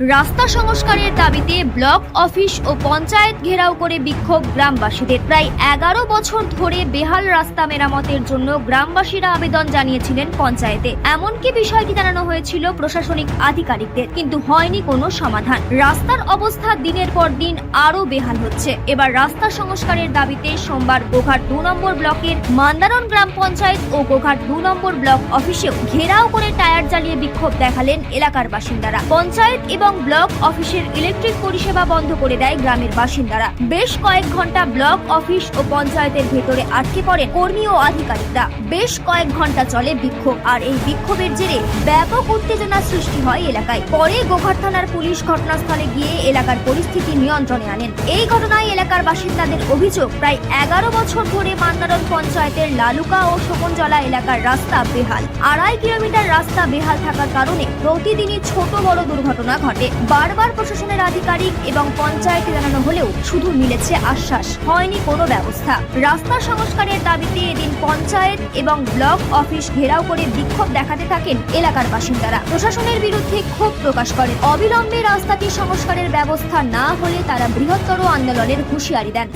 রাস্তা সংস্কারের দাবিতে ব্লক অফিস ও পঞ্চায়েত ঘেরাও করে বিক্ষোভ গ্রামবাসীদের। প্রায় এগারো বছর ধরে বেহাল রাস্তা মেরামতের জন্য গ্রামবাসীরা আবেদন জানিয়েছিলেন পঞ্চায়েতে। এমনকি বিষয়টি জানানো হয়েছিল প্রশাসনিক আধিকারিকদের, কিন্তু হয়নি কোনো সমাধান। রাস্তার অবস্থা দিনের পর দিন আরও বেহাল হচ্ছে। এবার রাস্তা সংস্কারের দাবিতে সোমবার গোঘাট দু নম্বর ব্লকের মান্দারন গ্রাম পঞ্চায়েত ও গোঘাট দু নম্বর ব্লক অফিসেও ঘেরাও করে টায়ার জ্বালিয়ে বিক্ষোভ দেখালেন এলাকার বাসিন্দারা। পঞ্চায়েত এবং ব্লক অফিসের ইলেকট্রিক পরিষেবা বন্ধ করে দেয় গ্রামের বাসিন্দারা। বেশ কয়েক ঘণ্টা ব্লক অফিস ও পঞ্চায়েতের ভেতরে আটকে পড়েন কর্মী ও আধিকারিকরা। বেশ কয়েক ঘণ্টা চলে বিক্ষোভ, আর এই বিক্ষোভের জেরে ব্যাপক উত্তেজনা সৃষ্টি হয় এলাকায়। পরে গোঘাট থানার পুলিশ ঘটনাস্থলে গিয়ে এলাকার পরিস্থিতি নিয়ন্ত্রণে আনেন। এই ঘটনায় এলাকার বাসিন্দাদের অভিযোগ, প্রায় এগারো বছর ধরে মান্দারন পঞ্চায়েতের লালুকা ও শকুনজলা এলাকার রাস্তা বেহাল। আড়াই কিলোমিটার রাস্তা বেহাল থাকার কারণে প্রতিদিনই ছোট বড় দুর্ঘটনা ঘটে। বারবার প্রশাসনের আধিকারিক এবং পঞ্চায়েতে জানানো হলেও শুধু মিলেছে আশ্বাস হয়নি কোনো ব্যবস্থা। রাস্তা সংস্কারের দাবিতে এদিন পঞ্চায়েত এবং ব্লক অফিস ঘেরাও করে বিক্ষোভ দেখাতে থাকেন এলাকার বাসিন্দারা। প্রশাসনের বিরুদ্ধে ক্ষোভ প্রকাশ করেন। অবিলম্বে রাস্তাটি সংস্কারের ব্যবস্থা না হলে তারা বৃহত্তর আন্দোলনের হুঁশিয়ারি দেন।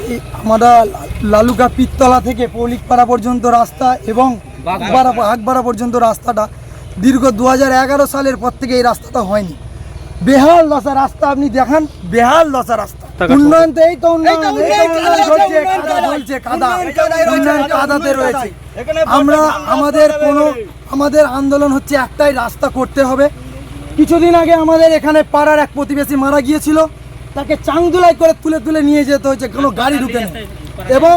আমরা লালুকা পিত্তলা থেকে পৌলিকপাড়া পর্যন্ত রাস্তা এবং আগবাড়া পর্যন্ত রাস্তাটা দীর্ঘ দু হাজার এগারো সালের পর থেকে এই রাস্তাটা হয়নি। বেহাল দশা রাস্তা আপনি দেখান বেহাল দশা রাস্তা। উন্নয়ন তো এই তো উন্নয়ন চলছে কাদা চলছে কাদা। উন্নয়ন কাদাতে রয়েছে। আমরা আমাদের কোনো আমাদের আন্দোলন হচ্ছে একটাই রাস্তা করতে হবে। কিছুদিন আগে আমাদের এখানে পাড়ার এক প্রতিবেশী মারা গিয়েছিল। তাকে চাংদুলাই করে তুলে তুলে নিয়ে যেতে হয়েছে কোনো গাড়ি ঢুকে নেই। এবং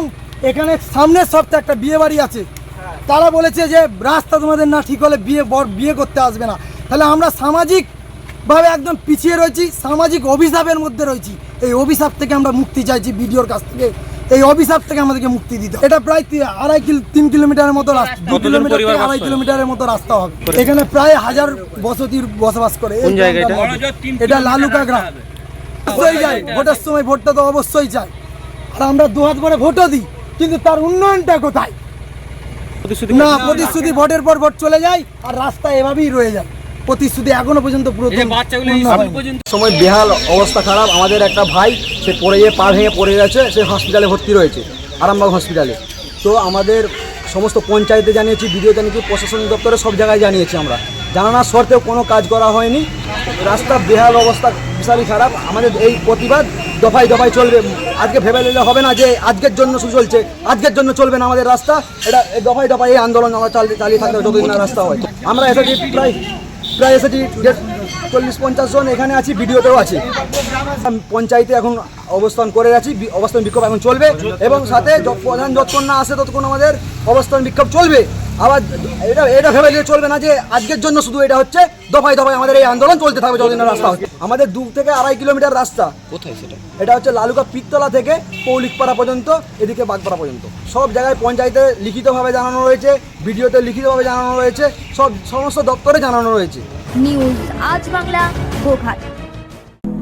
এখানে সামনের সপ্তাহে একটা বিয়ে বাড়ি আছে। তারা বলেছে যে রাস্তা তোমাদের না ঠিক হলে বিয়ে বর বিয়ে করতে আসবে না। তাহলে আমরা সামাজিক ভাবে একদম পিছিয়ে রয়েছি সামাজিক অভিশাপের মধ্যে রয়েছি। এই অভিশাপ থেকে আমরা মুক্তি চাইছি বিডিওর কাছ থেকে। এই অভিশাপ থেকে আমাদেরকে মুক্তি দিতে এটা প্রায় আড়াই কিলো তিন কিলোমিটারের মতো রাস্তা। দু কিলোমিটার থেকে আড়াই কিলোমিটারের মতো রাস্তা হবে। এখানে প্রায় হাজার বসতির বসবাস করে। এটা? লালুকা গ্রাম। অবশ্যই যায়। ভোটের সময় ভোটটা তো অবশ্যই চাই আর আমরা দু হাত করে ভোটও দিই কিন্তু তার উন্নয়নটা কোথায়? না প্রতিশ্রুতি ভোটের পর ভোট চলে যায় আর রাস্তা এভাবেই রয়ে যায়। প্রতিশ্রুতি এখনও পর্যন্ত পুরো সময় বেহাল অবস্থা খারাপ আমাদের একটা ভাই সে পড়ে গিয়ে পা ভেঙে পড়ে গেছে সে হসপিটালে ভর্তি রয়েছে আরামবাগ হসপিটালে তো আমাদের সমস্ত পঞ্চায়েতে জানিয়েছি বিডিও জানিয়েছি প্রশাসনিক দপ্তরে সব জায়গায় জানিয়েছি আমরা। জানানোর সত্ত্বেও কোনো কাজ করা হয়নি। রাস্তা বেহাল অবস্থা বিশালই খারাপ। আমাদের এই প্রতিবাদ দফায় দফায় চলবে। আজকে ভেবে নিলে হবে না যে আজকের জন্য শুধু চলছে আজকের জন্য চলবে না আমাদের রাস্তা। এটা এই দফায় দফায় এই আন্দোলন আমরা চালিয়ে চালিয়ে থাকতে যতদিন না রাস্তা হয়। আমরা এসেছি প্রায় প্রায় এসেছি চল্লিশ পঞ্চাশ জন এখানে আছি, ভিডিওতেও আছি। পঞ্চায়েতে এখন অবস্থান করে আছি অবস্থান বিক্ষোভ এখন চলবে এবং সাথে প্রধান যতক্ষণ না আসে ততক্ষণ আমাদের অবস্থান বিক্ষোভ চলবে। আবার এটা এটা ভেবে নিলে চলবে না যে আজকের জন্য শুধু এটা হচ্ছে দফায় দফায় আমাদের এই আন্দোলন চলতে থাকবে যতদিন রাস্তা হচ্ছে। আমাদের দু থেকে আড়াই কিলোমিটার রাস্তা। কোথায় সেটা? এটা হচ্ছে লালুকা পিত্তলা থেকে পৌলিকপাড়া পর্যন্ত এদিকে বাগপাড়া পর্যন্ত। সব জায়গায় পঞ্চায়েতে লিখিতভাবে জানানো রয়েছে ভিডিওতে লিখিতভাবে জানানো রয়েছে সব সমস্ত দপ্তরে জানানো রয়েছে। নিউজ আজ বাংলা গোঘাট।